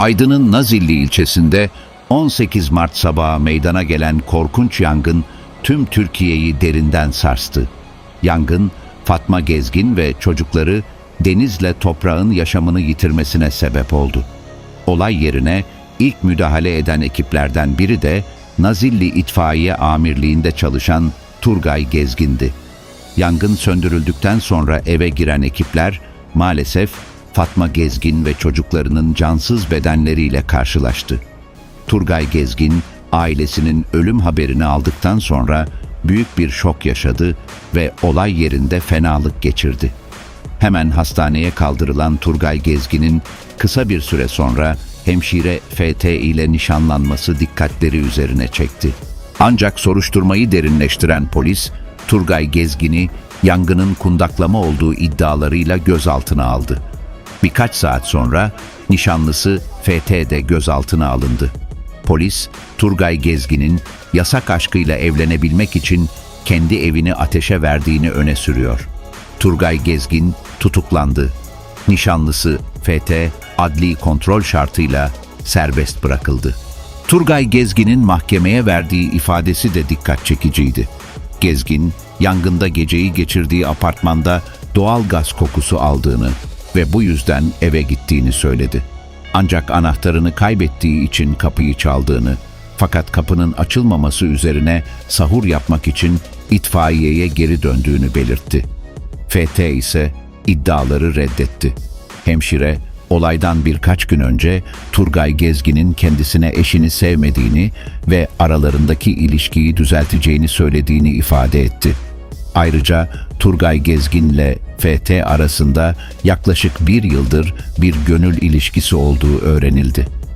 Aydın'ın Nazilli ilçesinde 18 Mart sabahı meydana gelen korkunç yangın tüm Türkiye'yi derinden sarstı. Yangın, Fatma Gezgin ve çocukları denizle toprağın yaşamını yitirmesine sebep oldu. Olay yerine ilk müdahale eden ekiplerden biri de Nazilli İtfaiye Amirliği'nde çalışan Turgay Gezgin'di. Yangın söndürüldükten sonra eve giren ekipler maalesef Fatma Gezgin ve çocuklarının cansız bedenleriyle karşılaştı. Turgay Gezgin ailesinin ölüm haberini aldıktan sonra büyük bir şok yaşadı ve olay yerinde fenalık geçirdi. Hemen hastaneye kaldırılan Turgay Gezgin'in kısa bir süre sonra hemşire FT ile nişanlanması dikkatleri üzerine çekti. Ancak soruşturmayı derinleştiren polis, Turgay Gezgin'i yangının kundaklama olduğu iddialarıyla gözaltına aldı. Birkaç saat sonra nişanlısı FT de gözaltına alındı. Polis, Turgay Gezgin'in yasak aşkıyla evlenebilmek için kendi evini ateşe verdiğini öne sürüyor. Turgay Gezgin tutuklandı. Nişanlısı FT adli kontrol şartıyla serbest bırakıldı. Turgay Gezgin'in mahkemeye verdiği ifadesi de dikkat çekiciydi. Gezgin, yangında geceyi geçirdiği apartmanda doğal gaz kokusu aldığını ve bu yüzden eve gittiğini söyledi. Ancak anahtarını kaybettiği için kapıyı çaldığını, fakat kapının açılmaması üzerine sahur yapmak için itfaiyeye geri döndüğünü belirtti. FT ise iddiaları reddetti. Hemşire, olaydan birkaç gün önce Turgay Gezgin'in kendisine eşini sevmediğini ve aralarındaki ilişkiyi düzelteceğini söylediğini ifade etti. Ayrıca Turgay Gezgin'le FT arasında yaklaşık bir yıldır bir gönül ilişkisi olduğu öğrenildi.